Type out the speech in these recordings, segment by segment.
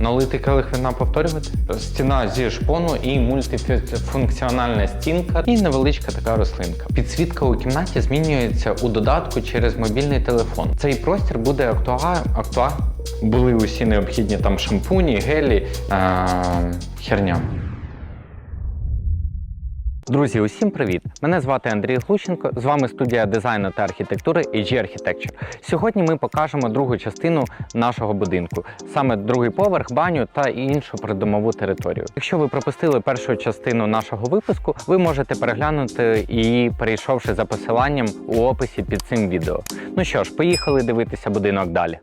Налити келих вина повторювати. Стіна зі шпону і мультифункціональна стінка, і невеличка така рослинка. Підсвітка у кімнаті змінюється у додатку через мобільний телефон. Цей простір буде актуа... актуа... Були усі необхідні там шампуні, гелі, е... херня. Друзі, усім привіт! Мене звати Андрій Глущенко. З вами студія дизайну та архітектури AG Architecture. Сьогодні ми покажемо другу частину нашого будинку, саме другий поверх, баню та іншу придомову територію. Якщо ви пропустили першу частину нашого випуску, ви можете переглянути її, перейшовши за посиланням у описі під цим відео. Ну що ж, поїхали дивитися будинок далі.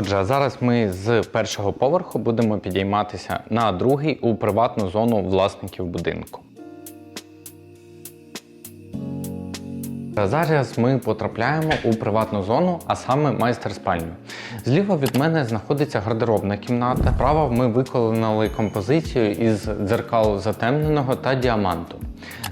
Отже, зараз ми з першого поверху будемо підійматися на другий у приватну зону власників будинку. Та Зараз ми потрапляємо у приватну зону, а саме майстер-спальню. Зліва від мене знаходиться гардеробна кімната. Справа ми виконали композицію із дзеркал затемненого та діаманту.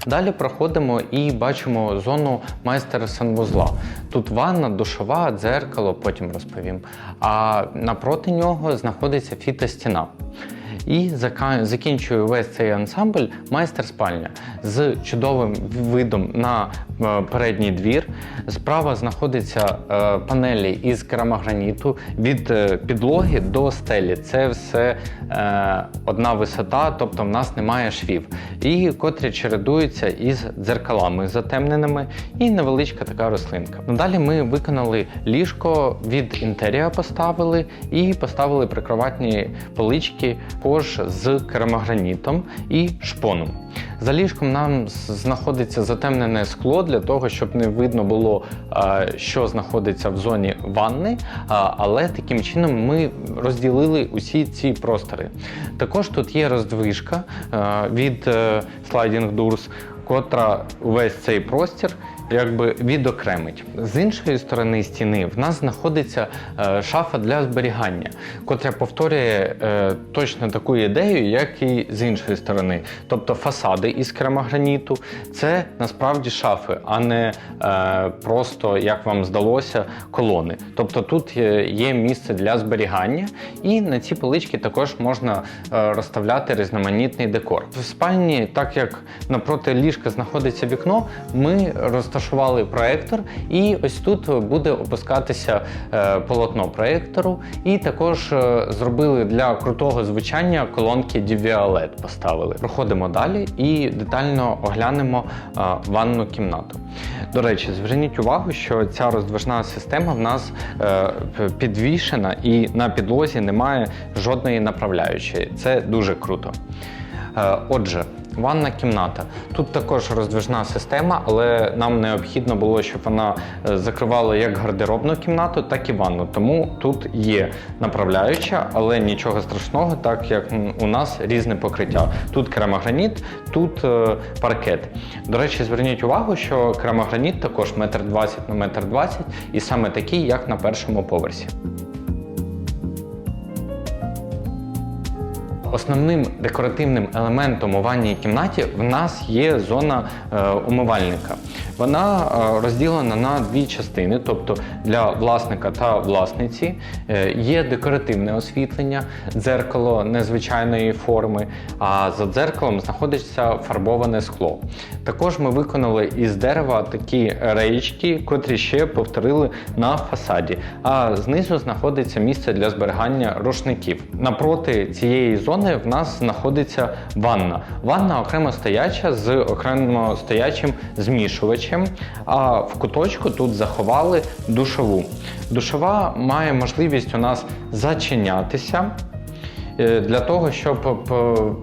Далі проходимо і бачимо зону майстер-санвузла. Тут ванна, душова, дзеркало, потім розповім. А напроти нього знаходиться фітостіна. І закінчую весь цей ансамбль майстер-спальня з чудовим видом на е, передній двір. Справа знаходиться е, панелі із керамограніту від е, підлоги до стелі. Це все одна висота, тобто в нас немає швів. І котрі чередуються із дзеркалами затемненими і невеличка така рослинка. Надалі ми виконали ліжко від інтерія поставили і поставили прикроватні полички також з керамогранітом і шпоном. За ліжком нам знаходиться затемнене скло для того, щоб не видно було, е, що знаходиться в зоні ванни, але таким чином ми розділили усі ці простори. Також тут є роздвижка е, від е, Sliding Doors, котра увесь цей простір якби відокремить. З іншої сторони стіни в нас знаходиться е, шафа для зберігання, котра повторює е, точно таку ідею, як і з іншої сторони. Тобто фасади із керамограніту це насправді шафи, а не е, просто, як вам здалося, колони. Тобто тут є- місце для зберігання, і на ці полички також можна розставляти різноманітний декор. В спальні, так як напроти ліжка знаходиться вікно, ми розташували проектор, і ось тут буде опускатися е, полотно проектору. І також е, зробили для крутого звучання колонки DVLED поставили. Проходимо далі і детально оглянемо е, ванну кімнату. До речі, зверніть увагу, що ця роздвижна система в нас підвішена і на підлозі немає жодної направляючої. Це дуже круто. Отже, ванна кімната. Тут також роздвижна система, але нам необхідно було, щоб вона е, закривала як гардеробну кімнату, так і ванну. Тому тут є направляюча, але нічого страшного, так як у нас різне покриття. Тут керамограніт, тут е, паркет. До речі, зверніть увагу, що керамограніт також 1,20 на 1,20 м і саме такий, як на першому поверсі. Основним декоративним елементом у ванній кімнаті в нас є зона е, умивальника. Вона е, розділена на дві частини, тобто для власника та власниці е, є декоративне освітлення, дзеркало незвичайної форми, а за дзеркалом знаходиться фарбоване скло. Також ми виконали із дерева такі реєчки, котрі ще повторили на фасаді. А знизу знаходиться місце для зберігання рушників. Напроти цієї зони в нас знаходиться ванна. Ванна окремо стояча з окремо стоячим змішувачем. А в куточку тут заховали душову. Душова має можливість у нас зачинятися. Е, для того, щоб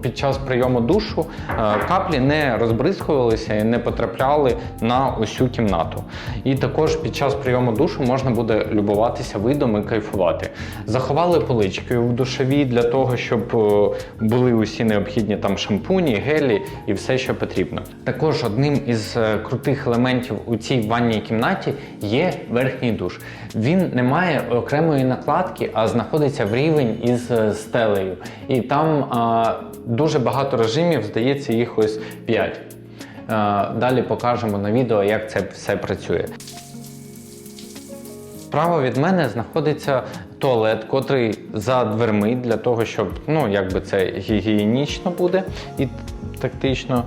під час прийому душу е, каплі не розбризкувалися і не потрапляли на усю кімнату. І також під час прийому душу можна буде любуватися видом і кайфувати. Заховали полички в душовій для того, щоб е, були усі необхідні там шампуні, гелі і все, що потрібно. Також одним із е, крутих елементів у цій ванній кімнаті є верхній душ. Він не має окремої накладки, а знаходиться в рівень із е, стелею. І там а, дуже багато режимів, здається, їх ось 5. Далі покажемо на відео, як це все працює. Справа від мене знаходиться туалет, котрий за дверми для того, щоб ну якби це гігієнічно буде і тактично.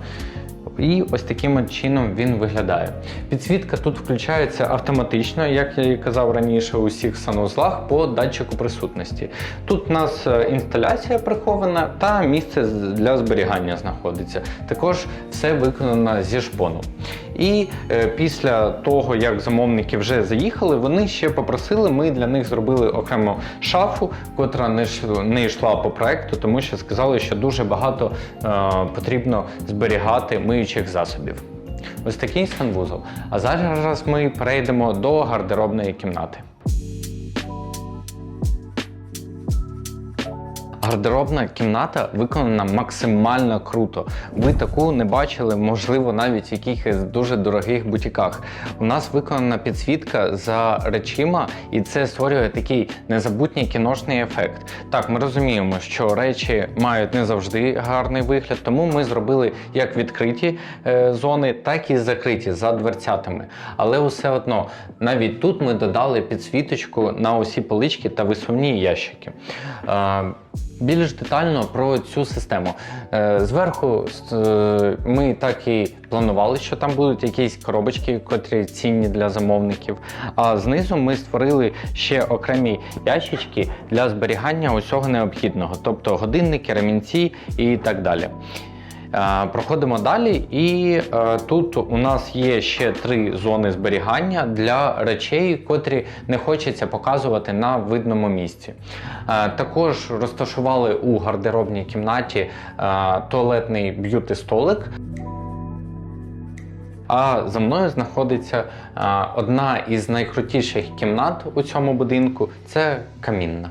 І ось таким чином він виглядає. Підсвітка тут включається автоматично, як я і казав раніше, у всіх санузлах по датчику присутності. Тут у нас е, інсталяція прихована та місце для зберігання знаходиться. Також все виконано зі шпону. І е, після того, як замовники вже заїхали, вони ще попросили, ми для них зробили окрему шафу, котра не, йшла по проекту, тому що сказали, що дуже багато е, потрібно зберігати миючих засобів. Ось такий санвузол. А зараз ми перейдемо до гардеробної кімнати. Гардеробна кімната виконана максимально круто. Ви таку не бачили, можливо, навіть в якихось дуже дорогих бутіках. У нас виконана підсвітка за речима, і це створює такий незабутній кіношний ефект. Так, ми розуміємо, що речі мають не завжди гарний вигляд, тому ми зробили як відкриті е, зони, так і закриті за дверцятами. Але усе одно, навіть тут ми додали підсвіточку на усі полички та висувні ящики. Е, більш детально про цю систему. Е, Зверху е, ми так і планували, що там будуть якісь коробочки, котрі цінні для замовників. А знизу ми створили ще окремі ящички для зберігання усього необхідного, тобто годинники, ремінці і так далі. Е, Проходимо далі, і е, тут у нас є ще три зони зберігання для речей, котрі не хочеться показувати на видному місці. Е, також розташували у гардеробній кімнаті туалетний б'юти-столик. А за мною знаходиться одна із найкрутіших кімнат у цьому будинку це камінна.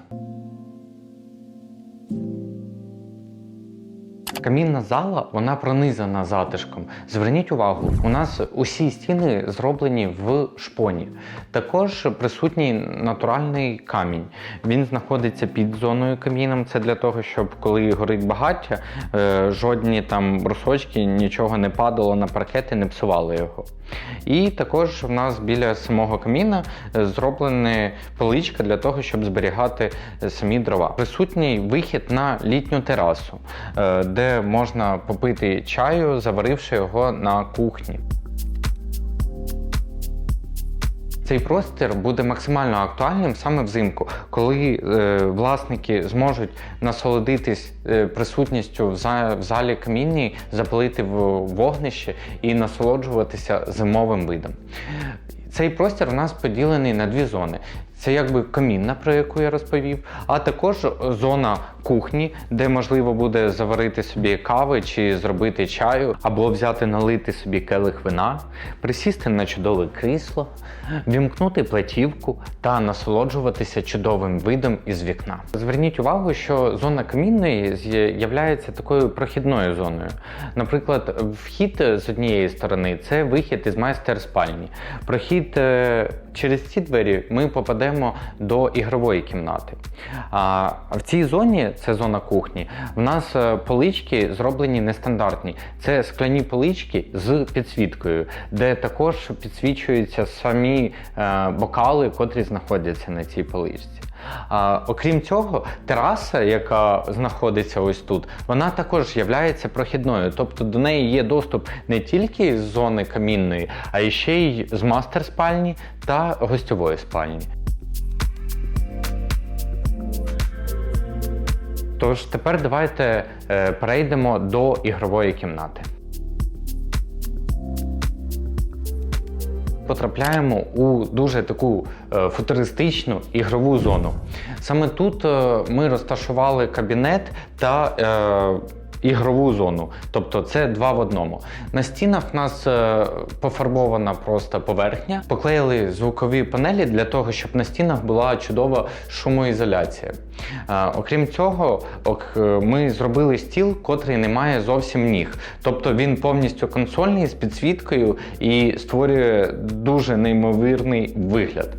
Камінна зала вона пронизана затишком. Зверніть увагу, у нас усі стіни зроблені в шпоні. Також присутній натуральний камінь. Він знаходиться під зоною каміном. Це для того, щоб коли горить багаття, е, жодні там брусочки, нічого не падало на паркет і не псували його. І також в нас біля самого каміна е, зроблена поличка для того, щоб зберігати самі дрова. Присутній вихід на літню терасу, е, можна попити чаю, заваривши його на кухні. Цей простір буде максимально актуальним саме взимку, коли е, власники зможуть насолодитись е, присутністю в, за, в залі камінній, запалити в вогнище і насолоджуватися зимовим видом. Цей простір у нас поділений на дві зони. Це якби камінна, про яку я розповів, а також зона кухні, де можливо буде заварити собі кави чи зробити чаю, або взяти налити собі келих вина, присісти на чудове крісло, вімкнути платівку та насолоджуватися чудовим видом із вікна. Зверніть увагу, що зона камінної є такою прохідною зоною. Наприклад, вхід з однієї сторони це вихід із майстер спальні. Прохід е, через ці двері ми попадемо до ігрової кімнати. А в цій зоні, це зона кухні, в нас е, полички зроблені нестандартні. Це скляні полички з підсвіткою, де також підсвічуються самі е, бокали, котрі знаходяться на цій поличці. А, окрім цього, тераса, яка знаходиться ось тут, вона також є прохідною. Тобто до неї є доступ не тільки з зони камінної, а ще й з мастер спальні та гостьової спальні. Тож тепер давайте е, перейдемо до ігрової кімнати. Потрапляємо у дуже таку е, футуристичну ігрову зону. Саме тут е, ми розташували кабінет та е, ігрову зону. Тобто це два в одному. На стінах в нас е, пофарбована просто поверхня. Поклеїли звукові панелі для того, щоб на стінах була чудова шумоізоляція. Е, Окрім цього, е, ми зробили стіл, котрий не має зовсім ніг. Тобто він повністю консольний з підсвіткою і створює дуже неймовірний вигляд.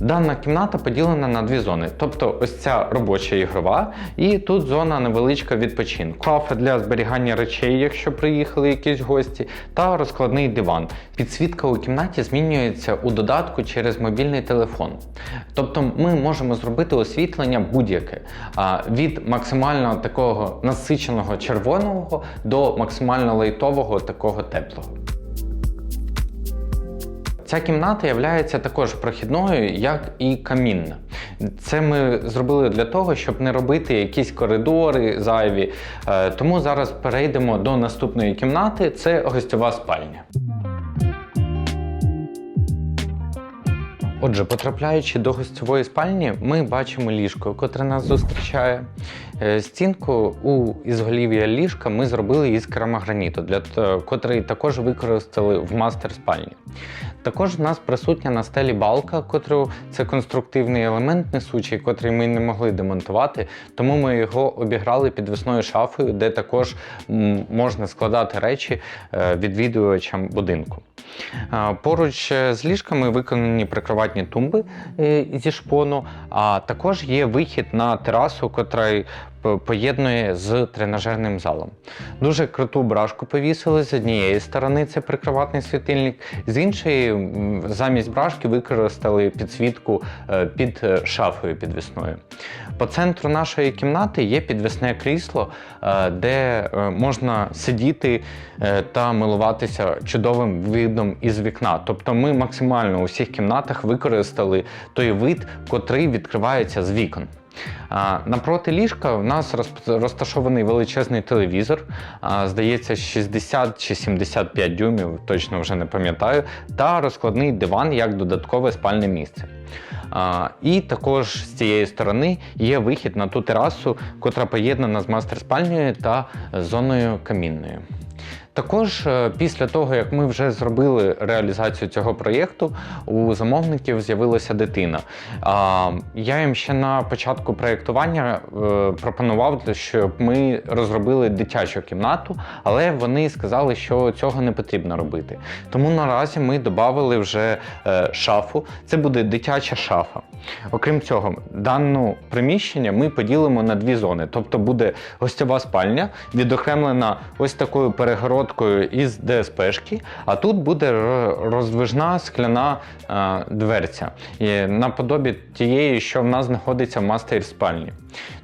Дана кімната поділена на дві зони. Тобто ось ця робоча ігрова, і тут зона невеличка відпочинку. Кафе для зберігання речей, якщо приїхали якісь гості, та розкладний диван. Підсвітка у кімнаті змінюється у додатку через мобільний телефон. Тобто ми можемо зробити освітлення будь-яке. Від максимально такого насиченого червоного до максимально лайтового такого теплого. Ця кімната є також прохідною, як і камінна. Це ми зробили для того, щоб не робити якісь коридори зайві. Е, Тому зараз перейдемо до наступної кімнати. Це гостьова спальня. Отже, потрапляючи до гостьової спальні, ми бачимо ліжко, котре нас зустрічає. Е, Стінку у ізголів'я ліжка ми зробили із керамограніту, для котрий також використали в мастер спальні. Також в нас присутня на стелі балка, котру це конструктивний елемент несучий, котрий ми не могли демонтувати, тому ми його обіграли підвісною шафою, де також можна складати речі е, відвідувачам будинку. Поруч е, з ліжками виконані прикроватні тумби зі шпону, а також є вихід на терасу, котра п- поєднує з тренажерним залом. Дуже круту бражку повісили з однієї сторони, це прикроватний світильник, з іншої замість бражки використали підсвітку е, під е, шафою підвісною. По центру нашої кімнати є підвісне крісло, е, де можна сидіти та милуватися чудовим видом із вікна. Тобто ми максимально у всіх кімнатах використали той вид, котрий відкривається з вікон. Напроти ліжка в нас розташований величезний телевізор, здається, 60 чи 75 дюймів, точно вже не пам'ятаю, та розкладний диван як додаткове спальне місце. І також з цієї сторони є вихід на ту терасу, котра поєднана з мастер-спальнею та зоною камінною. Також е, після того, як ми вже зробили реалізацію цього проєкту, у замовників з'явилася дитина. Я їм ще на початку проєктування е, пропонував, щоб ми розробили дитячу кімнату, але вони сказали, що цього не потрібно робити. Тому наразі ми додали вже е, шафу. Це буде дитяча шафа. Окрім цього, дану приміщення ми поділимо на дві зони. Тобто буде гостьова спальня, відокремлена ось такою перегородкою із ДСПшки, а тут буде розвижна скляна е, дверця, наподобі тієї, що в нас знаходиться в мастер спальні.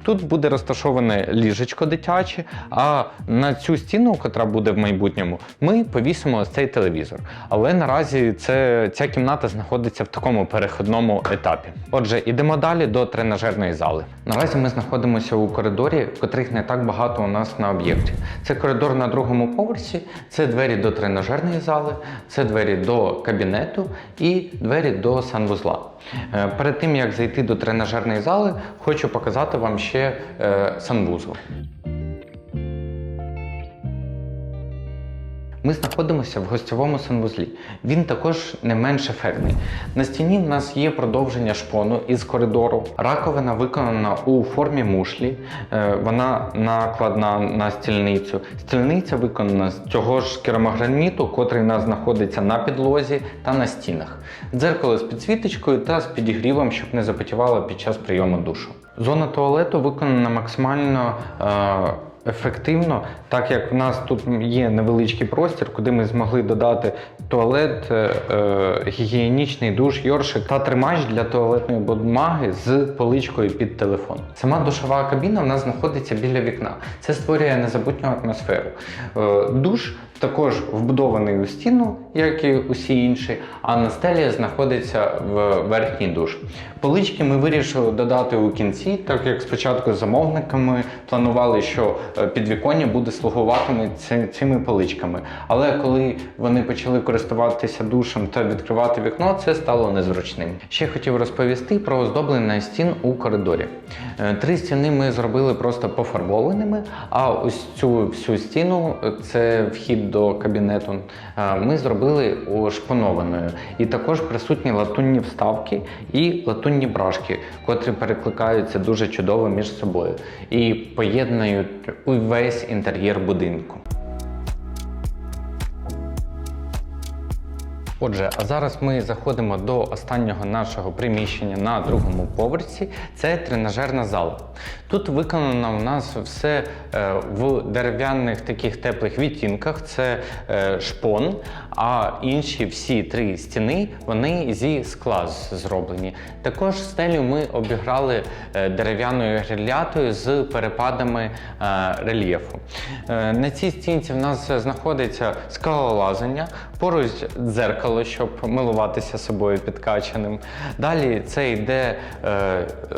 Тут буде розташоване ліжечко дитяче, а на цю стіну, яка буде в майбутньому, ми повісимо ось цей телевізор. Але наразі це, ця кімната знаходиться в такому переходному етапі. Отже, ідемо далі до тренажерної зали. Наразі ми знаходимося у коридорі, котрих не так багато у нас на об'єкті. Це коридор на другому поверсі, це двері до тренажерної зали, це двері до кабінету і двері до санвузла. Е, Перед тим як зайти до тренажерної зали, хочу показати вам ще е, санвузол. Ми знаходимося в гостьовому санвузлі. Він також не менш ефектний. На стіні в нас є продовження шпону із коридору. Раковина виконана у формі мушлі. Е, Вона накладна на стільницю. Стільниця виконана з цього ж керамограніту, котрий у нас знаходиться на підлозі та на стінах. Дзеркало з підсвіточкою та з підігрівом, щоб не запотівало під час прийому душу. Зона туалету виконана максимально. Е, ефективно, так як в нас тут є невеличкий простір, куди ми змогли додати туалет, е, е, гігієнічний душ, йоршик та тримач для туалетної бумаги з поличкою під телефон. Сама душова кабіна в нас знаходиться біля вікна. Це створює незабутню атмосферу. Е, душ також вбудований у стіну, як і усі інші, а на стелі знаходиться в верхній душ. Полички ми вирішили додати у кінці, так як спочатку з замовниками планували, що е, підвіконня буде слугуватиме цими поличками. Але коли вони почали користуватися душем та відкривати вікно, це стало незручним. Ще хотів розповісти про оздоблення стін у коридорі. Е, Три стіни ми зробили просто пофарбованими, а ось цю всю стіну, е, це вхід до кабінету, ми зробили ошпанованою. І також присутні латунні вставки і латунні брашки, котрі перекликаються дуже чудово між собою і поєднують увесь інтер'єр будинку. Отже, а зараз ми заходимо до останнього нашого приміщення на другому поверсі. Це тренажерна зала. Тут виконано у нас все е, в дерев'яних таких теплих відтінках. Це е, шпон, а інші всі три стіни вони зі скла зроблені. Також стелю ми обіграли е, дерев'яною грилятою з перепадами е, рельєфу. Е, На цій стінці в нас знаходиться скалолазання, поруч дзеркало, щоб милуватися собою підкачаним. Далі це йде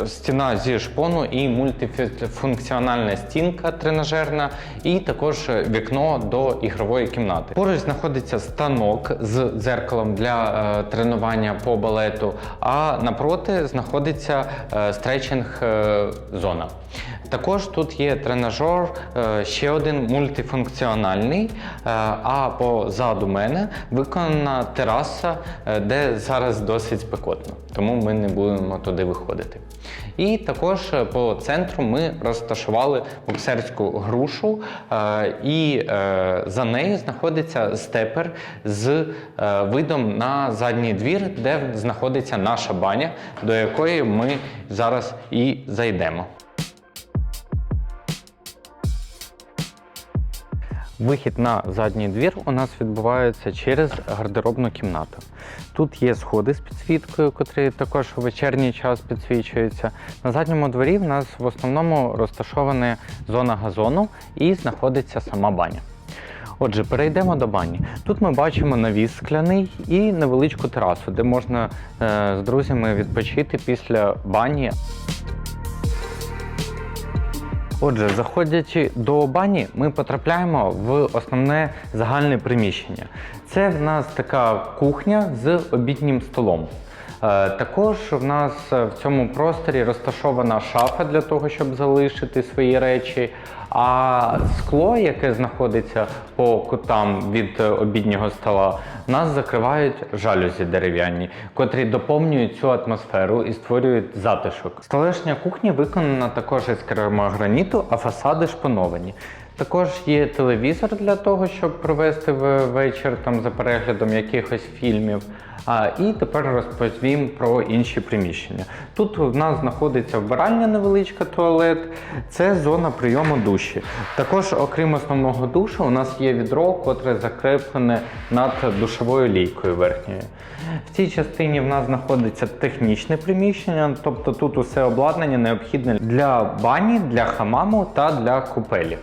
стіна зі шпону і мультифункціональна стінка тренажерна, і також вікно до ігрової кімнати. Поруч знаходиться станок з дзеркалом для е, тренування по балету, а напроти знаходиться е, стретчинг е, зона. Також тут є тренажер, ще один мультифункціональний, а позаду мене виконана тераса, де зараз досить спекотно, тому ми не будемо туди виходити. І також по центру ми розташували боксерську грушу, і за нею знаходиться степер з е, видом на задній двір, де знаходиться наша баня, до якої ми зараз і зайдемо. Вихід на задній двір у нас відбувається через гардеробну кімнату. Тут є сходи з підсвіткою, котрі також у вечірній час підсвічуються. На задньому дворі в нас в основному розташована зона газону і знаходиться сама баня. Отже, перейдемо до бані. Тут ми бачимо навіс скляний і невеличку терасу, де можна е, з друзями відпочити після бані. Отже, заходячи до бані, ми потрапляємо в основне загальне приміщення. Це в нас така кухня з обіднім столом. Е, Також в нас е, в цьому просторі розташована шафа для того, щоб залишити свої речі. А скло, яке знаходиться по кутам від е, обіднього стола, нас закривають жалюзі дерев'яні, котрі доповнюють цю атмосферу і створюють затишок. Столешня кухні виконана також із керамограніту, а фасади шпановані. Також є телевізор для того, щоб провести вечір там за переглядом якихось фільмів. І тепер розповім про інші приміщення. Тут в нас знаходиться вбиральня невеличка туалет, це зона прийому душі. Також, окрім основного душу, у нас є відро, котре закреплене над душовою лійкою верхньою. В цій частині в нас знаходиться технічне приміщення, тобто тут усе обладнання необхідне для бані, для хамаму та для купелів.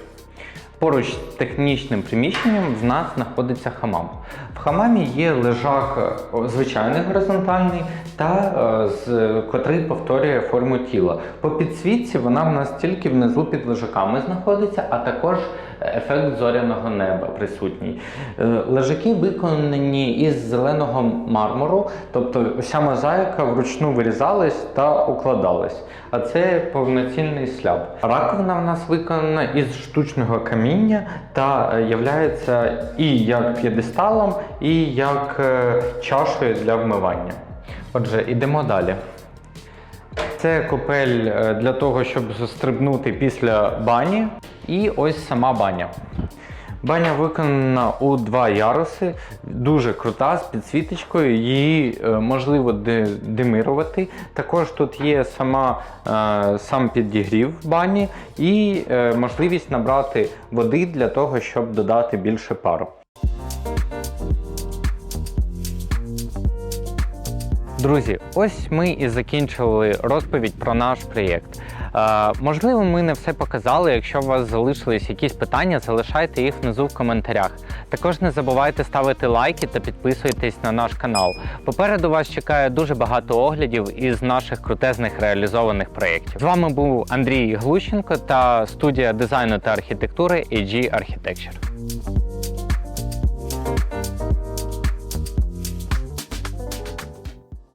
Поруч з технічним приміщенням в нас знаходиться хамам. В хамамі є лежак е, звичайний горизонтальний, та е, з, котрий повторює форму тіла. По підсвітці вона в нас тільки внизу під лежаками знаходиться, а також ефект зоряного неба присутній. Е, Лежаки виконані із зеленого мармуру, тобто вся мозаїка вручну вирізалась та укладалась. А це повноцінний сляб. Раковина в нас виконана із штучного каміння та е, являється і як п'єдесталом, і як е, чашею для вмивання. Отже, йдемо далі. Це копель для того, щоб застрибнути після бані. І ось сама баня. Баня виконана у два яруси, дуже крута, з підсвіточкою, її е, можливо де- демирувати. Також тут є сама, е, сам підігрів в бані і е, можливість набрати води для того, щоб додати більше пару. Друзі, ось ми і закінчили розповідь про наш проєкт. Е, можливо, ми не все показали. Якщо у вас залишились якісь питання, залишайте їх внизу в коментарях. Також не забувайте ставити лайки та підписуйтесь на наш канал. Попереду вас чекає дуже багато оглядів із наших крутезних реалізованих проєктів. З вами був Андрій Глущенко та студія дизайну та архітектури AG Architecture.